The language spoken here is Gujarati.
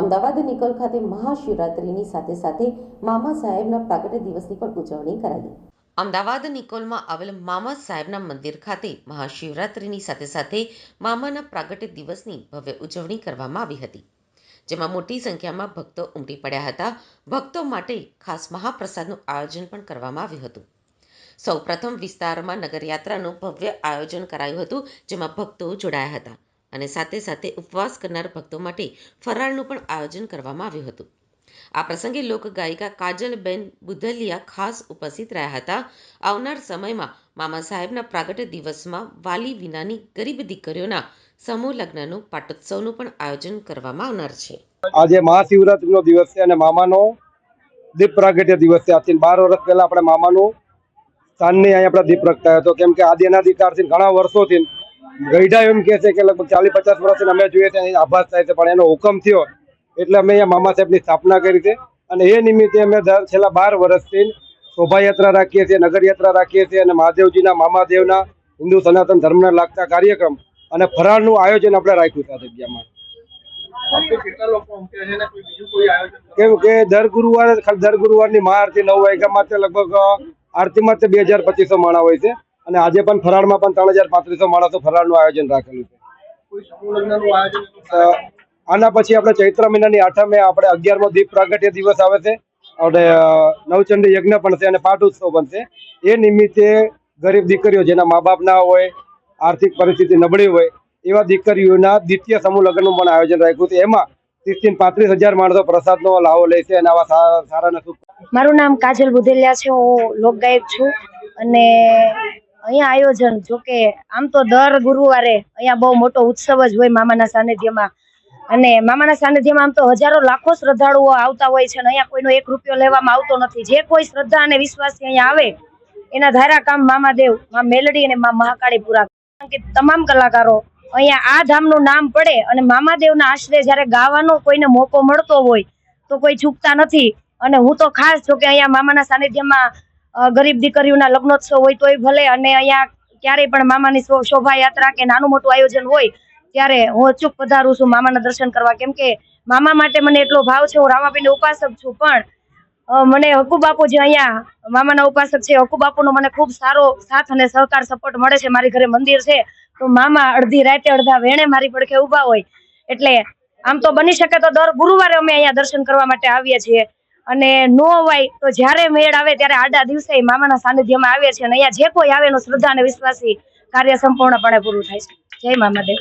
અમદાવાદ નિકોલ ખાતે મહાશિવરાત્રિની સાથે સાથે મામા સાહેબના પ્રાગટ્ય દિવસની પણ ઉજવણી કરાઈ. અમદાવાદ નિકોલમાં આવેલ મામા સાહેબના મંદિર ખાતે મહાશિવરાત્રિની સાથે સાથે મામાના પ્રાગટ્ય દિવસની ભવ્ય ઉજવણી કરવામાં આવી હતી, જેમાં મોટી સંખ્યામાં ભક્તો ઉમટી પડ્યા હતા. ભક્તો માટે ખાસ મહાપ્રસાદનું આયોજન પણ કરવામાં આવ્યું હતું. સૌપ્રથમ વિસ્તારમાં નગરયાત્રાનું ભવ્ય આયોજન કરાયું હતું, જેમાં ભક્તો જોડાયા હતા. અને સાથે સાથે ઉપવાસ કરનાર ભક્તો માટે ફરાળનું પણ આયોજન કરવામાં આવ્યું હતું. આ પ્રસંગે લોકગાયિકા કાજલબેન બુધલિયા ખાસ ઉપસ્થિત રહ્યા હતા. આવનાર સમયમાં મામા સાહેબના પ્રાગટ્ય દિવસમાં વાલી વિનાની ગરીબ દીકરીઓના સમૂહ લગ્નનું પાટોત્સવનું પણ આયોજન કરવામાં આવનાર છે. આજે મહાશિવરાત્રીનો દિવસ છે અને મામાનો દીપ પ્રાગટ્ય દિવસ છે. આજથી બાર વર્ષ પહેલા આપણે મામાનું સ્થાનની અહીંયા આપણે દીપ પ્રગટાયો હતો. કેમ કે આદિ અનાધિકારથી ઘણા વર્ષોથી ગઈઢા એમ કહે છે કે લગભગ ચાલીસ પચાસ વર્ષથી અમે જોઈએ અહીં આભાસ થાય છે પણ એનો હુકમ થયો એટલે અમે અહીંયા મામા સાહેબની સ્થાપના કરી છે. અને એ નિમિત્તે અમે દર છેલ્લા બાર વર્ષથી શોભાયાત્રા રાખીએ છીએ નગરયાત્રા રાખીએ છીએ અને મહાદેવજીના મામાદેવના હિન્દુ સનાતન ધર્મને લાગતા કાર્યક્રમ અને ફરાળનું આયોજન આપણે રાખ્યું છે આ જગ્યામાં. કેમ કે દર ગુરુવારે દર ગુરુવારની મહાઆરતી નવ વાગ્યા માટે લગભગ આરતીમાં તે બે હજાર પચીસો માણા હોય છે. અને આજે પણ ફરાળમાં પણ ત્રણ હજાર પાંત્રીસો માણસો ફરાળનું આયોજન રાખેલું છે. આના પછી આપણે ચૈત્ર મહિનાની આઠમે આપણે અગિયારમો દીપ પ્રાગટ્ય દિવસ આવે છે. અને નવચંડી યજ્ઞ પણ છે અને પાઠ ઉત્સવ પણ છે એ નિમિત્તે ગરીબ દીકરીઓ જેના મા બાપ ના હોય આર્થિક પરિસ્થિતિ નબળી હોય એવા દીકરીઓના દ્વિતીય સમૂહ લગ્નનું પણ આયોજન રાખ્યું છે. એમાં ત્રીસથી પાંત્રીસ હજાર માણસો પ્રસાદનો લાવો લે છે અને આવા સારા સારા મારું નામ કાજલ બુધેલિયા છે. હું લોકગાયક છું. અને અહીંયા આયોજન, જો કે આમ તો દર ગુરુવારે અહીંયા બહુ મોટો ઉત્સવ જ હોય મામાના સાનિધ્યમાં. અને મામાના સાનિધ્યમાં આમ તો હજારો લાખો શ્રદ્ધાળુઓ આવતા હોય છે અને અહીંયા કોઈનો એક રૂપિયો લેવામાં આવતો નથી. જે કોઈ શ્રદ્ધા અને વિશ્વાસથી અહીંયા આવે, એના ધારા કામ મામાદેવ, મા મેલડી અને મા મહાકાળી પૂરા કારણ કે તમામ કલાકારો અહીંયા આ ધામનું નામ પડે અને મામાદેવના આશરે જ્યારે ગાવાનો કોઈને મોકો મળતો હોય, તો કોઈ ચૂકતા નથી. અને હું તો ખાસ, જો કે અહીંયા મામાના સાનિધ્યમાં ગરીબ દીકરીઓના લગ્નોત્સવ હોય તોય ભલે અને અહીંયા ક્યારેય પણ મામાની શોભાયાત્રા કે નાનું મોટું આયોજન હોય, ત્યારે હું અચૂક પધારું છું મામાના દર્શન કરવા. કેમ કે મામા માટે મને એટલો ભાવ છે, હું રામાપીની ઉપાસક છું, પણ મને હકુ બાપુ જે અહીંયા, મામાના ઉપાસક છે હકુ બાપુનો મને ખૂબ સારો સાથ અને સહકાર, સપોર્ટ મળે છે, મારી ઘરે મંદિર છે, તો મામા અડધી રાતે અડધા વેણે મારી પડખે ઊભા હોય. એટલે, આમ તો બની શકે તો દર ગુરુવારે અમે અહીંયા દર્શન કરવા માટે આવીએ છીએ. અને નો હોય તો જ્યારે મેળ આવે ત્યારે આડા દિવસે મામાના સાનિધ્યમાં આવે છે અને અહીંયા જે કોઈ આવે એનું શ્રદ્ધા અને વિશ્વાસી કાર્ય સંપૂર્ણપણે પૂરું થાય છે. જય મામાદેવ.